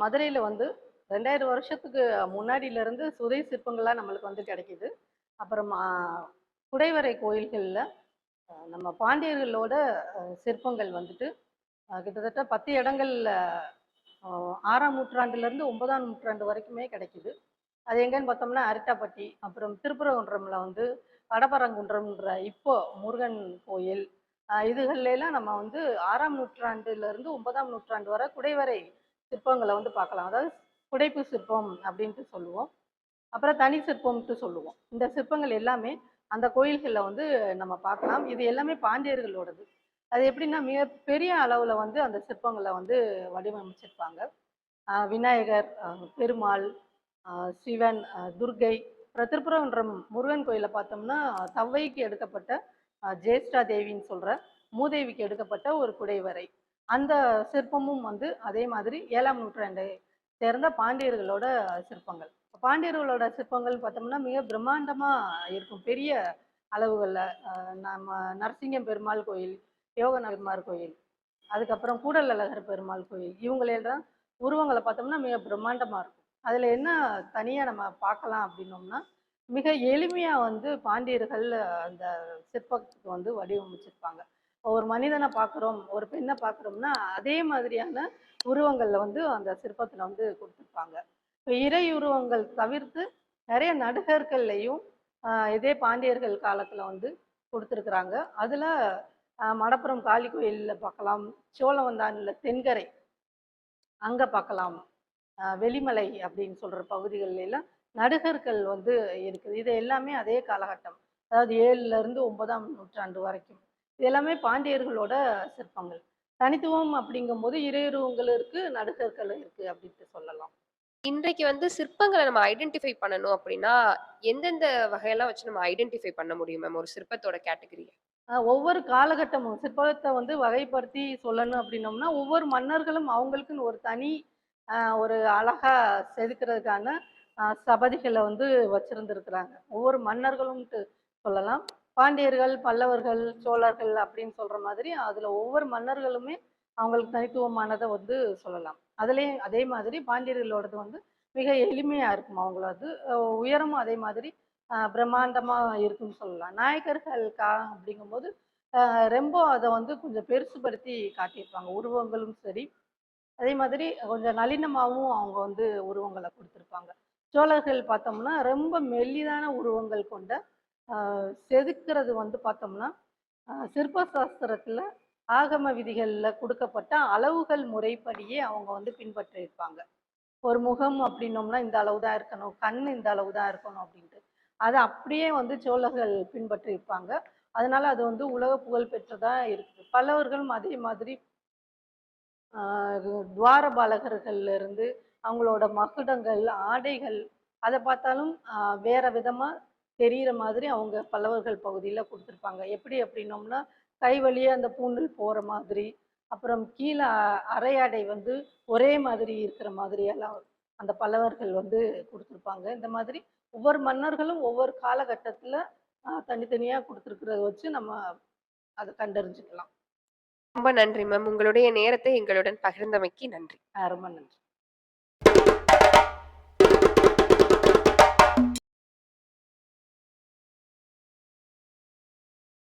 மதுரையில் வந்து ரெண்டாயிரம் வருஷத்துக்கு முன்னாடியிலேருந்து சுதை சிற்பங்கள்லாம் நம்மளுக்கு வந்து கிடைக்கிது. அப்புறம் குடைவரை கோயில்களில் நம்ம பாண்டியர்களோட சிற்பங்கள் வந்துட்டு கிட்டத்தட்ட பத்து இடங்கள்ல ஆறாம் நூற்றாண்டுலேருந்து ஒன்பதாம் நூற்றாண்டு வரைக்குமே கிடைக்கிது. அது எங்கேன்னு பார்த்தோம்னா அரிட்டாப்பட்டி அப்புறம் திருப்பரங்குன்றம்ல வந்து கடப்பரங்குன்றம்ன்ற இப்போ முருகன் கோயில். இதுகள்லாம் நம்ம வந்து ஆறாம் நூற்றாண்டுலேருந்து ஒன்பதாம் நூற்றாண்டு வரை குடைவரை சிற்பங்களை வந்து பார்க்கலாம். அதாவது புடைப்பு சிற்பம் அப்படின்ட்டு சொல்லுவோம். அப்புறம் தனி சிற்பம்ட்டு சொல்லுவோம். இந்த சிற்பங்கள் எல்லாமே அந்த கோயில்களில் வந்து நம்ம பார்க்கலாம். இது எல்லாமே பாண்டியர்களோடது. அது எப்படின்னா மிக பெரிய அளவில் வந்து அந்த சிற்பங்களை வந்து வடிவமைச்சிருப்பாங்க. விநாயகர் பெருமாள் சிவன் துர்கை துர்க்கை. அப்புறம் திருப்புரங்குன்றம் முருகன் கோயிலில் பார்த்தோம்னா தவ்வைக்கு எடுக்கப்பட்ட ஜேஷ்டா தேவின்னு சொல்கிற மூதேவிக்கு எடுக்கப்பட்ட ஒரு குடைவரை. அந்த சிற்பமும் வந்து அதே மாதிரி ஏழாம் நூற்றாண்டை சேர்ந்த பாண்டியர்களோட சிற்பங்கள். பாண்டியர்களோட சிற்பங்கள் பார்த்தோம்னா மிக பிரம்மாண்டமா இருக்கும். பெரிய அளவுகளில் நம்ம நரசிங்கம் பெருமாள் கோயில் யோக பெருமாள் கோயில் அதுக்கப்புறம் கூடல் அழகர் பெருமாள் கோயில் இவங்களெல்லாம் உருவங்களை பார்த்தோம்னா மிக பிரம்மாண்டமாக இருக்கும். அதில் என்ன தனியாக நம்ம பார்க்கலாம் அப்படின்னோம்னா மிக எளிமையாக வந்து பாண்டியர்கள் அந்த சிற்பத்துக்கு வந்து வடிவமைச்சிருப்பாங்க. ஒரு மனிதனை பார்க்குறோம் ஒரு பெண்ணை பார்க்குறோம்னா அதே மாதிரியான உருவங்களில் வந்து அந்த சிற்பத்தில் வந்து கொடுத்துருப்பாங்க. இப்போ இறை உருவங்கள் தவிர்த்து நிறைய நடிகர்கள்லையும் இதே பாண்டியர்கள் காலத்தில் வந்து கொடுத்துருக்குறாங்க. அதில் மடப்புறம் காளி கோயிலில் பார்க்கலாம் சோழவந்தான்ல தென்கரை அங்கே பார்க்கலாம் வெளிமலை அப்படின்னு சொல்கிற பகுதிகள்ல எல்லாம் நடுகர்கள் வந்து இருக்குது. இது எல்லாமே அதே காலகட்டம். அதாவது ஏழுலேருந்து ஒன்பதாம் நூற்றாண்டு வரைக்கும். இது எல்லாமே பாண்டியர்களோட சிற்பங்கள். தனித்துவம் அப்படிங்கும்போது இறையுருவங்கள் இருக்கு நடுகர்கள் இருக்கு அப்படின்ட்டு சொல்லலாம். இன்றைக்கு வந்து சிற்பங்களை நம்ம ஐடென்டிஃபை பண்ணணும் அப்படின்னா எந்தெந்த வகையெல்லாம் வச்சு நம்ம ஐடென்டிஃபை பண்ண முடியும் மேம் ஒரு சிற்பத்தோட கேட்டகரி ஆஹ் ஒவ்வொரு காலகட்டமும் சிற்பத்தை வந்து வகைப்படுத்தி சொல்லணும் அப்படின்னோம்னா ஒவ்வொரு மன்னர்களும் அவங்களுக்குன்னு ஒரு தனி ஒரு அழகா செதுக்கிறதுக்கான சபதிகளை வந்து வச்சிருந்துருக்குறாங்க. ஒவ்வொரு மன்னர்களும்ட்டு சொல்லலாம். பாண்டியர்கள் பல்லவர்கள் சோழர்கள் அப்படின்னு சொல்ற மாதிரி அதுல ஒவ்வொரு மன்னர்களுமே அவங்களுக்கு தனித்துவமானதை வந்து சொல்லலாம். அதுலேயும் அதே மாதிரி பாண்டியர்களோடது வந்து மிக எளிமையா இருக்கும் அவங்களது உயரமும் அதே மாதிரி பிரம்மாண்டமாக பிரம்மாண்டமா இருக்குன்னு சொல்லலாம். நாயக்கர்கள் கா அப்படிங்கும்போது ரொம்ப அதை வந்து கொஞ்சம் பெருசுபடுத்தி காட்டியிருப்பாங்க. உருவங்களும் சரி. அதே மாதிரி கொஞ்சம் நளினமாகவும் அவங்க வந்து உருவங்களை கொடுத்துருப்பாங்க. சோழர்கள் பார்த்தோம்னா ரொம்ப மெல்லிதான உருவங்கள் கொண்ட செதுக்கிறது வந்து பார்த்தோம்னா சிற்ப சாஸ்திரத்தில் ஆகம விதிகளில் கொடுக்கப்பட்ட அளவுகள் முறைப்படியே அவங்க வந்து பின்பற்றியிருப்பாங்க ஒரு முகம் அப்படின்னோம்னா இந்த அளவு தான் இருக்கணும் கண் இந்த அளவு தான் இருக்கணும் அப்படின்ட்டு. அதை அப்படியே வந்து சோழர்கள் பின்பற்றியிருப்பாங்க அதனால அது வந்து உலக புகழ் பெற்றதாக இருக்குது. பல்லவர்களும் அதே மாதிரி துவார பாலகர்கள்லேருந்து அவங்களோட மகுடங்கள் ஆடைகள் அதை பார்த்தாலும் வேற விதமாக தெரியிற மாதிரி அவங்க பல்லவர்கள் பகுதியில கொடுத்துருப்பாங்க. எப்படி அப்படின்னோம்னா கை வழியா அந்த பூண்டல் போற மாதிரி அப்புறம் கீழே அரையாடை வந்து ஒரே மாதிரி இருக்கிற மாதிரி எல்லாம் அந்த பல்லவர்கள் வந்து கொடுத்துருப்பாங்க. இந்த மாதிரி ஒவ்வொரு மன்னர்களும் ஒவ்வொரு காலகட்டத்துல ஆஹ் தனித்தனியா கொடுத்துருக்கிறத வச்சு நம்ம அதை கண்டறிஞ்சுக்கலாம். ரொம்ப நன்றி மேம் உங்களுடைய நேரத்தை எங்களுடன் பகிர்ந்தமைக்கு நன்றி. ரொம்ப நன்றி.